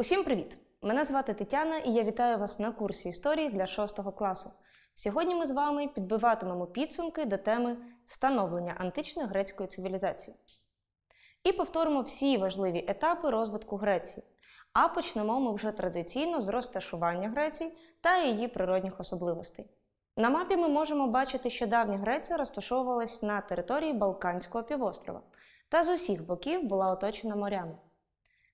Усім привіт! Мене звати Тетяна і я вітаю вас на курсі історії для 6 класу. Сьогодні ми з вами підбиватимемо підсумки до теми становлення античної грецької цивілізації. І повторимо всі важливі етапи розвитку Греції. А почнемо ми вже традиційно з розташування Греції та її природних особливостей. На мапі ми можемо бачити, що давня Греція розташовувалась на території Балканського півострова та з усіх боків була оточена морями.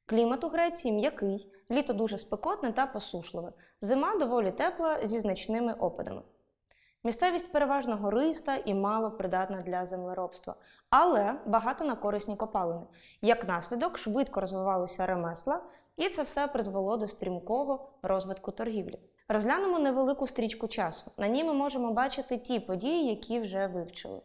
Клімат у Греції м'який, літо дуже спекотне та посушливе, зима доволі тепла зі значними опадами. Місцевість переважно гориста і мало придатна для землеробства, але багато на корисні копалини. Як наслідок, швидко розвивалися ремесла, і це все призвело до стрімкого розвитку торгівлі. Розглянемо невелику стрічку часу. На ній ми можемо бачити ті події, які вже вивчили.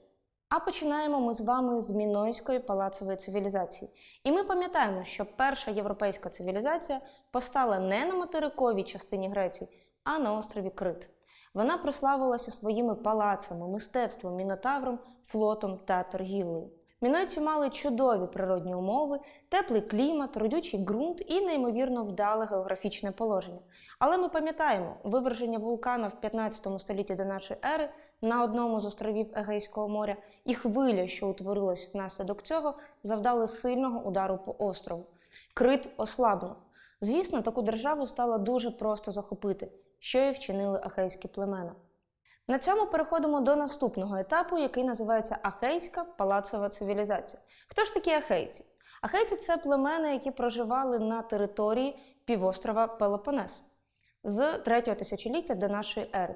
А починаємо ми з вами з Мінойської палацової цивілізації. І ми пам'ятаємо, що перша європейська цивілізація постала не на материковій частині Греції, а на острові Крит. Вона прославилася своїми палацами, мистецтвом, мінотавром, флотом та торгівлею. Мінойці мали чудові природні умови, теплий клімат, родючий ґрунт і неймовірно вдале географічне положення. Але ми пам'ятаємо, виверження вулкана в 15 столітті до нашої ери на одному з островів Егейського моря і хвиля, що утворилась внаслідок цього, завдали сильного удару по острову. Крит ослабнув. Звісно, таку державу стало дуже просто захопити, що і вчинили ахейські племена. На цьому переходимо до наступного етапу, який називається Ахейська палацова цивілізація. Хто ж такі ахейці? Ахейці це племена, які проживали на території півострова Пелопонес з 3 тисячоліття до нашої ери.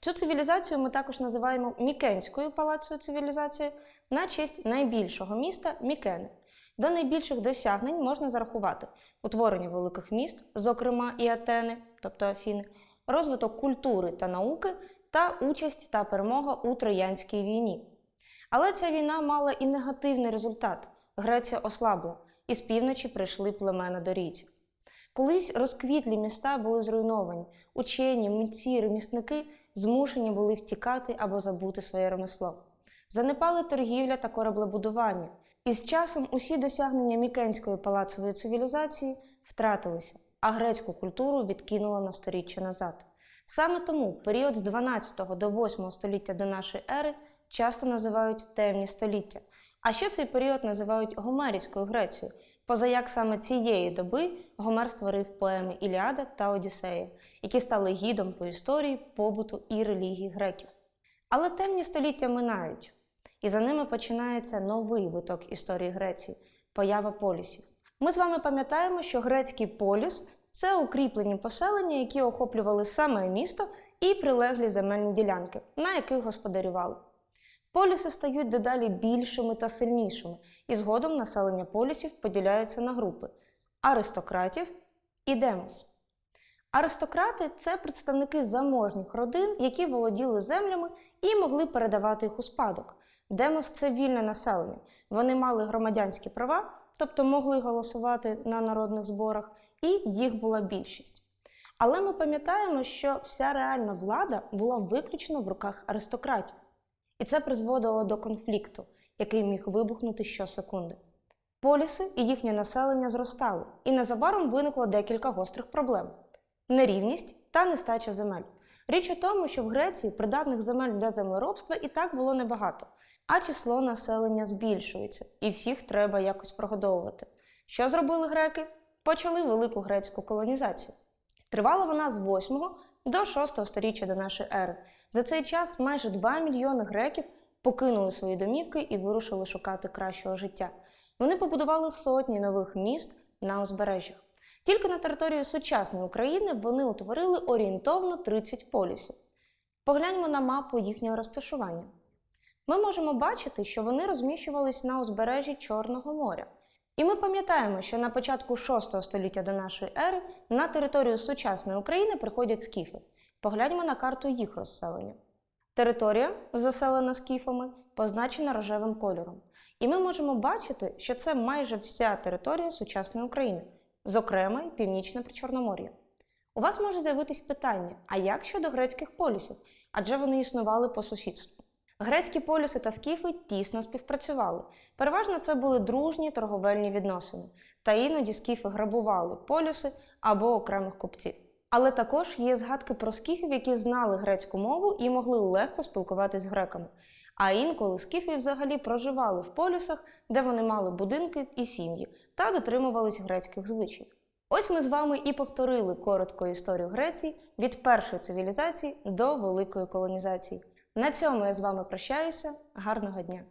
Цю цивілізацію ми також називаємо Мікенською палацовою цивілізацією на честь найбільшого міста Мікени. До найбільших досягнень можна зарахувати утворення великих міст, зокрема і Атени, тобто Афіни, розвиток культури та науки та участь та перемога у Троянській війні. Але ця війна мала і негативний результат. Греція ослабла, і з півночі прийшли племена дорійців. Колись розквітлі міста були зруйновані, учені, митці, ремісники змушені були втікати або забути своє ремесло. Занепали торгівля та кораблебудування, і з часом усі досягнення мікенської палацової цивілізації втратилися, а грецьку культуру відкинуло на сторіччя назад. Саме тому період з 12 до 8 століття до нашої ери часто називають темні століття. А ще цей період називають Гомерівською Грецією, позаяк саме цієї доби Гомер створив поеми Іліада та Одіссея, які стали гідом по історії, побуту і релігії греків. Але темні століття минають, і за ними починається новий виток історії Греції поява полісів. Ми з вами пам'ятаємо, що грецький поліс це укріплені поселення, які охоплювали саме місто і прилеглі земельні ділянки, на яких господарювали. Поліси стають дедалі більшими та сильнішими, і згодом населення полісів поділяється на групи аристократів і демос. Аристократи це представники заможніх родин, які володіли землями і могли передавати їх у спадок. Демос це вільне населення. Вони мали громадянські права, тобто могли голосувати на народних зборах, і їх була більшість. Але ми пам'ятаємо, що вся реальна влада була виключно в руках аристократів. І це призводило до конфлікту, який міг вибухнути щосекунди. Поліси і їхнє населення зростали, і незабаром виникло декілька гострих проблем: нерівність та нестача земель. Річ у тому, що в Греції придатних земель для землеробства і так було небагато, а число населення збільшується, і всіх треба якось прогодовувати. Що зробили греки? Почали велику грецьку колонізацію. Тривала вона з 8 до 6 століття до нашої ери. За цей час майже 2 мільйони греків покинули свої домівки і вирушили шукати кращого життя. Вони побудували сотні нових міст на узбережжях. Тільки на території сучасної України вони утворили орієнтовно 30 полісів. Погляньмо на мапу їхнього розташування. Ми можемо бачити, що вони розміщувались на узбережжі Чорного моря. І ми пам'ятаємо, що на початку 6 століття до нашої ери на територію сучасної України приходять скіфи. Погляньмо на карту їх розселення. Територія, заселена скіфами, позначена рожевим кольором. І ми можемо бачити, що це майже вся територія сучасної України, зокрема північне Причорномор'я. У вас може з'явитись питання: а як щодо грецьких полісів? Адже вони існували по сусідству. Грецькі полюси та скіфи тісно співпрацювали. Переважно це були дружні торговельні відносини, та іноді скіфи грабували полюси або окремих купців. Але також є згадки про скіфів, які знали грецьку мову і могли легко спілкуватись з греками. А інколи скіфи взагалі проживали в полюсах, де вони мали будинки і сім'ї, та дотримувались грецьких звичаїв. Ось ми з вами і повторили коротко історію Греції від першої цивілізації до великої колонізації. На цьому я з вами прощаюся. Гарного дня!